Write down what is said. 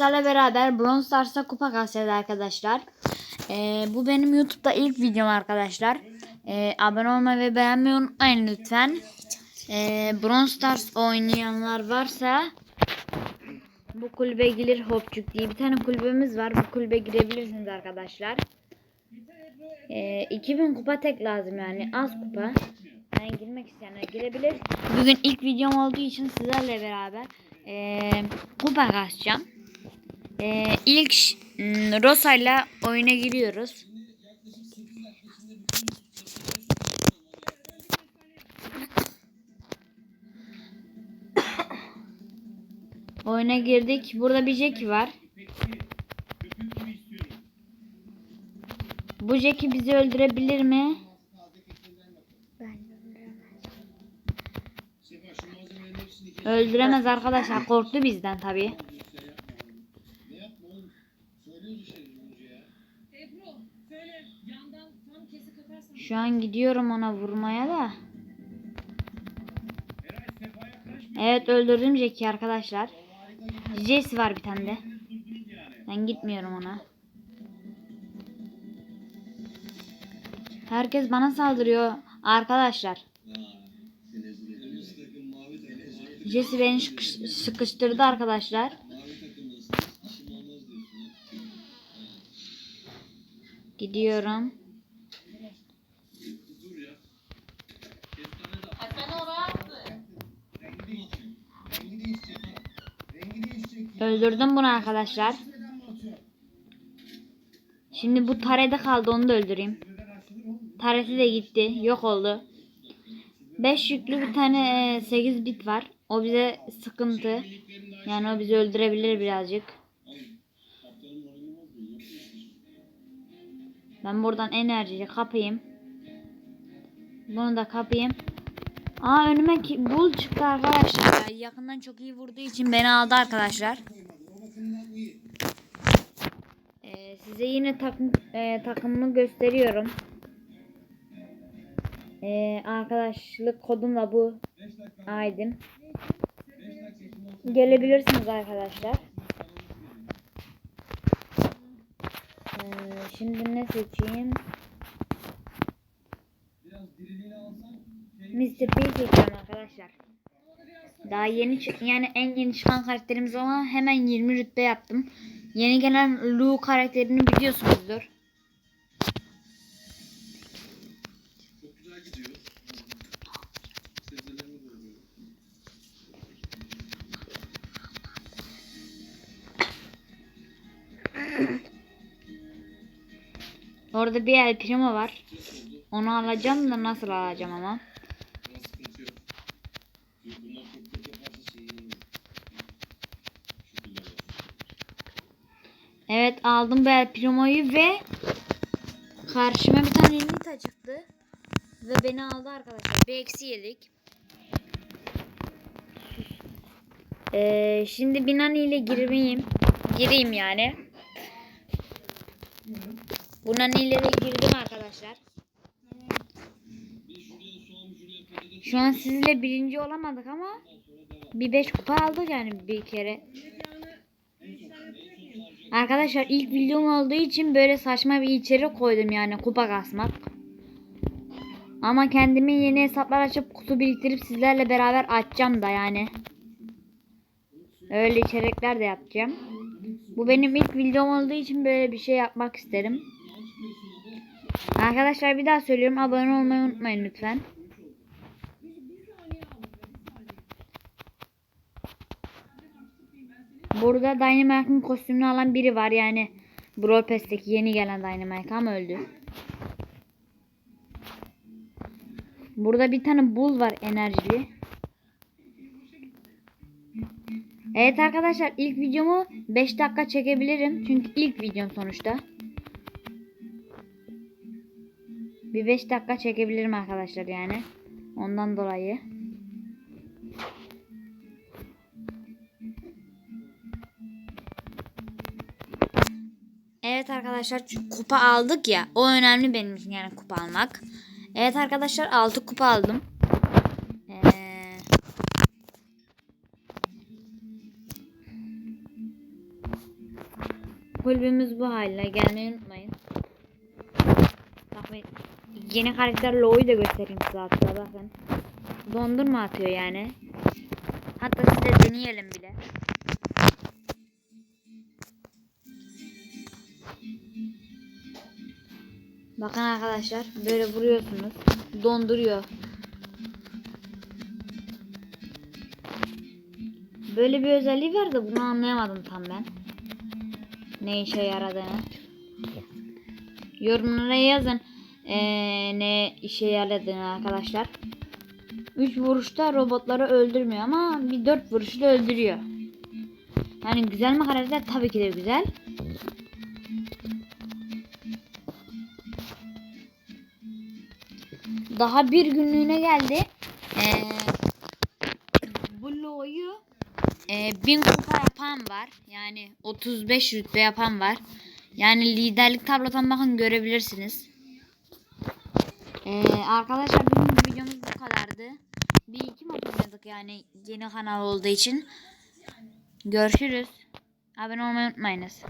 sizlerle beraber Bronze Stars'a kupa kasacağız arkadaşlar. Ee, bu benim YouTube'da ilk videom arkadaşlar. Ee, abone olmayı ve beğenmeyi unutmayın lütfen. Ee, Bronze Stars oynayanlar varsa bu kulübe gelir Hopçuk diye bir tane kulübemiz var. Bu kulübe girebilirsiniz arkadaşlar. Ee, 2000 kupa tek lazım yani az kupa. Yani girmek isteyenler girebilir. Bugün ilk videom olduğu için sizlerle beraber eee kupa kasacağım. Eee ilk ş- m, Rosa'yla oyuna giriyoruz. Oyuna girdik. Burada bir Jackie var. Bu Jackie bizi öldürebilir mi? Öldüremez arkadaşlar. Korktu bizden tabi. Şu an gidiyorum ona vurmaya da. Evet öldürdüm Jack'i arkadaşlar. Jesse var bir tane de. Ben gitmiyorum ona. Herkes bana saldırıyor arkadaşlar. Jesse beni sıkış- sıkıştırdı arkadaşlar. Gidiyorum. Öldürdüm bunu arkadaşlar. Şimdi bu tarede kaldı onu da öldüreyim. Tareti de gitti. Yok oldu. 5 yüklü bir tane 8 bit var. O bize sıkıntı. Yani o bizi öldürebilir birazcık. Ben buradan enerjiyi kapayım. Bunu da kapayım. Aa önüme ki- bul çıktı arkadaşlar. ya. Yakından çok iyi vurduğu için beni aldı arkadaşlar. Ee, size yine takım e, takımımı gösteriyorum. Ee, arkadaşlık kodum da bu. Aydın. Gelebilirsiniz arkadaşlar. Ee, şimdi ne seçeyim? Mr. P seçeceğim arkadaşlar. Daha yeni yani en yeni çıkan karakterimiz ama hemen 20 rütbe yaptım. Yeni gelen Lu karakterini biliyorsunuzdur. Orada bir El Primo var. Onu alacağım da nasıl alacağım ama. Evet aldım bu El Primo'yu ve karşıma bir tane Nita çıktı. Ve beni aldı arkadaşlar. Bir eksi yedik. Ee, şimdi Binani ile girmeyeyim. Gireyim yani. Bu Nani ile de girdim arkadaşlar. Şu an sizinle birinci olamadık ama bir beş kupa aldık yani bir kere. Arkadaşlar ilk videom olduğu için böyle saçma bir içerik koydum yani kupa kasmak. Ama kendime yeni hesaplar açıp kutu biriktirip sizlerle beraber açacağım da yani. Öyle içerikler de yapacağım. Bu benim ilk videom olduğu için böyle bir şey yapmak isterim. Arkadaşlar bir daha söylüyorum abone olmayı unutmayın lütfen. Burada Dynamite'ın kostümünü alan biri var yani Brawl Pass'teki yeni gelen Dynamite ama öldü. Burada bir tane bull var enerjili. Evet arkadaşlar ilk videomu 5 dakika çekebilirim. Çünkü ilk videom sonuçta. Bir 5 dakika çekebilirim arkadaşlar yani. Ondan dolayı. Evet arkadaşlar kupa aldık ya. O önemli benim için yani kupa almak. Evet arkadaşlar 6 kupa aldım. Ee, kulübümüz bu haline gelmeyi unutmayın. Ben yeni karakter Lo'yu da göstereyim size hatta bakın. Dondurma atıyor yani. Hatta size deneyelim bile. Bakın arkadaşlar böyle vuruyorsunuz. Donduruyor. Böyle bir özelliği var da bunu anlayamadım tam ben. Ne işe yaradığını. Yorumlara yazın ee, ne işe yaradığını arkadaşlar. 3 vuruşta robotları öldürmüyor ama bir 4 vuruşta öldürüyor. Yani güzel mi karakter? Tabii ki de güzel. Daha bir günlüğüne geldi. Ee, Blue'yu e, 1000 kupa yapan var. Yani 35 rütbe yapan var. Yani liderlik tablodan bakın görebilirsiniz. Ee, arkadaşlar bugün videomuz bu kadardı. Bir iki maç oynadık yani yeni kanal olduğu için. Görüşürüz. Abone olmayı unutmayınız.